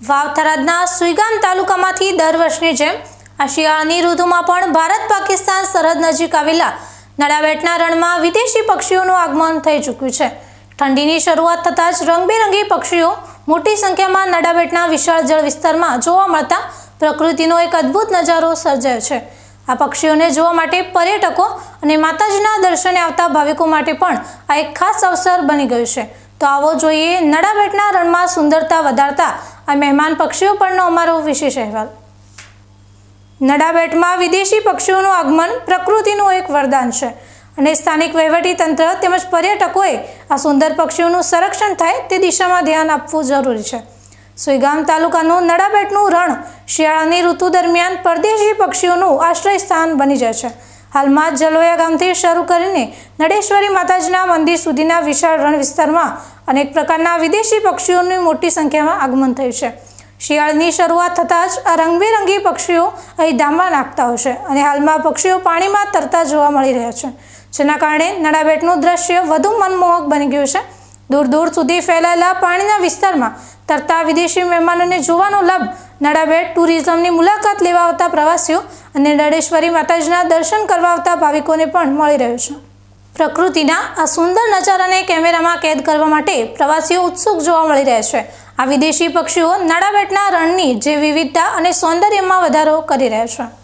વાવથરાદના સુઈગામ તાલુકામાંથી દર વર્ષની જેમ આ શિયાળાની ઋતુમાં પણ ભારત પાકિસ્તાન સરહદ નજીક આવેલા નડાબેટના રણમાં વિદેશી પક્ષીઓનું આગમન થઈ ચૂક્યું છે. ઠંડીની શરૂઆત થતાં જ રંગબેરંગી પક્ષીઓ મોટી સંખ્યામાં નડાબેટના વિશાળ જળ વિસ્તારમાં જોવા મળતા પ્રકૃતિનો એક અદ્ભુત નજારો સર્જાયો છે. આ પક્ષીઓને જોવા માટે પર્યટકો અને માતાજીના દર્શને આવતા ભાવિકો માટે પણ આ એક ખાસ અવસર બની ગયું છે. તો આવો જોઈએ નડાબેટના રણમાં સુંદરતા વધારતા આ મહેમાન પક્ષીઓ પરનો અમારો વિશેષ અહેવાલ. નડાબેટમાં વિદેશી પક્ષીઓનું આગમન પ્રકૃતિનું એક વરદાન છે. અને સ્થાનિક વહીવટી તંત્ર તેમજ પર્યટકોએ આ સુંદર પક્ષીઓનું સંરક્ષણ થાય તે દિશામાં ધ્યાન આપવું જરૂરી છે. સુઈગામ તાલુકાનું નડાબેટનું રણ શિયાળાની ઋતુ દરમિયાન પરદેશી પક્ષીઓનું આશ્રય સ્થાન બની જાય છે. હાલમાં જલોયા ગામથી શરૂ કરીને નડેશ્વરી માતાજીના મંદિર સુધીના વિશાળ રણ વિસ્તારમાં અનેક પ્રકારના વિદેશી પક્ષીઓની મોટી સંખ્યામાં આગમન થયું છે. શિયાળની શરૂઆત થતાં જ આ રંગબેરંગી પક્ષીઓ અહીં ધામા નાખતા હોય છે અને હાલમાં પક્ષીઓ પાણીમાં તરતા જોવા મળી રહ્યા છે. જેના કારણે નડાબેટનું દ્રશ્ય વધુ મનમોહક બની ગયું છે. દૂર દૂર સુધી ફેલાયેલા પાણીના વિસ્તારમાં તરતા વિદેશી મહેમાનોને જોવાનો લાભ નડાબેટ ટુરિઝમની મુલાકાત લેવા આવતા પ્રવાસીઓ અને નડેશ્વરી માતાજીના દર્શન કરવા આવતા ભાવિકોને પણ મળી રહ્યું છે. પ્રકૃતિના આ સુંદર નજારાને કેમેરામાં કેદ કરવા માટે પ્રવાસીઓ ઉત્સુક જોવા મળી રહ્યા છે. આ વિદેશી પક્ષીઓ નડાબેટના રણની જે વિવિધતા અને સૌંદર્યમાં વધારો કરી રહ્યા છે.